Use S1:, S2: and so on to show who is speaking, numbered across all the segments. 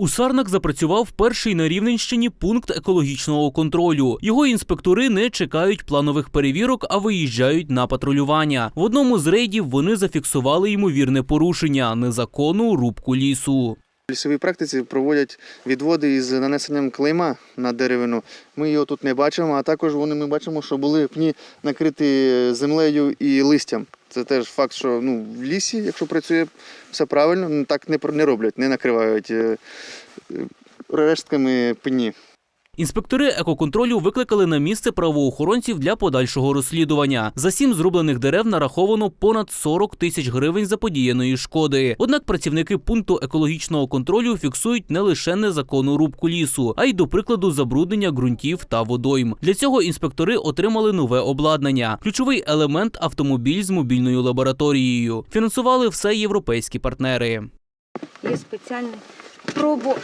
S1: У Сарнах запрацював перший на Рівненщині пункт екологічного контролю. Його інспектори не чекають планових перевірок, а виїжджають на патрулювання. В одному з рейдів вони зафіксували ймовірне порушення незаконну рубку лісу.
S2: В лісовій практиці проводять відводи із нанесенням клейма на деревину. Ми його тут не бачимо, а також вони ми бачимо, що були пні накриті землею і листям. Це теж факт, що ну, в лісі, якщо працює все правильно, ну, так не, не роблять, не накривають е, е, рештками пні.
S1: Інспектори екоконтролю викликали на місце правоохоронців для подальшого розслідування. За сім зрублених дерев нараховано понад 40 тисяч гривень заподіяної шкоди. Однак працівники пункту екологічного контролю фіксують не лише незаконну рубку лісу, а й до прикладу забруднення ґрунтів та водойм. Для цього інспектори отримали нове обладнання. Ключовий елемент автомобіль з мобільною лабораторією. Фінансували все європейські партнери.
S3: Є спеціальний пробо,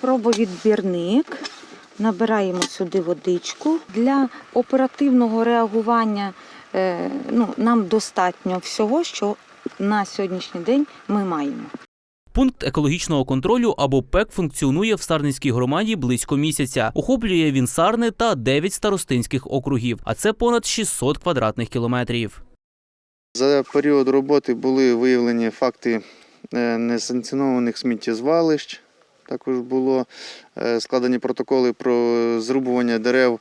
S3: пробовідбірник. Набираємо сюди водичку. Для оперативного реагування е, ну, нам достатньо всього, що на сьогоднішній день ми маємо.
S1: Пункт екологічного контролю або ПЕК функціонує в Сарненській громаді близько місяця. Охоплює він Сарни та 9 старостинських округів, а це понад 600 квадратних кілометрів.
S2: За період роботи були виявлені факти е, несанкціонованих сміттєзвалищ. Також було е, складені протоколи про зрубування дерев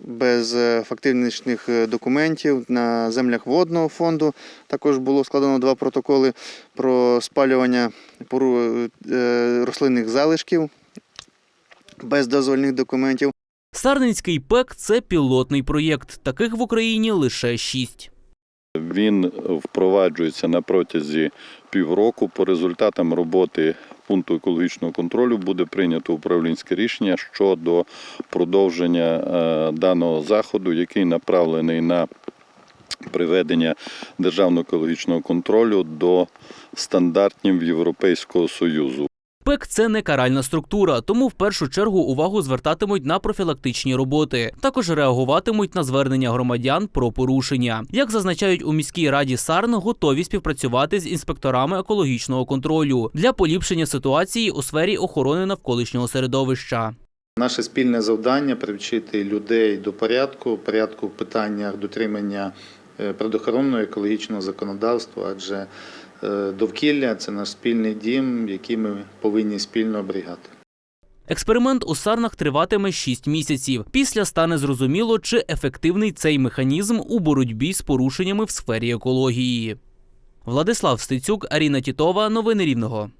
S2: без е, фактичних е, документів на землях водного фонду. Також було складено два протоколи про спалювання рослинних залишків без дозвольних документів.
S1: Сарненський ПЕК це пілотний проєкт. Таких в Україні лише шість.
S4: Він впроваджується на протязі півроку. По результатам роботи пункту екологічного контролю буде прийнято управлінське рішення щодо продовження е, даного заходу, який направлений на приведення державного екологічного контролю до стандартів Європейського Союзу.
S1: ПЕК це не каральна структура, тому в першу чергу увагу звертатимуть на профілактичні роботи. Також реагуватимуть на звернення громадян про порушення. Як зазначають у міській раді Сарн, готові співпрацювати з інспекторами екологічного контролю для поліпшення ситуації у сфері охорони навколишнього середовища.
S5: Наше спільне завдання привчити людей до порядку, порядку в питаннях дотримання е, природоохоронного екологічного законодавства, адже довкілля це наш спільний дім, який ми повинні спільно оберігати.
S1: Експеримент у Сарнах триватиме 6 місяців. Після стане зрозуміло, чи ефективний цей механізм у боротьбі з порушеннями в сфері екології. Владислав Стецюк, Аріна Тітова. Новини Рівного.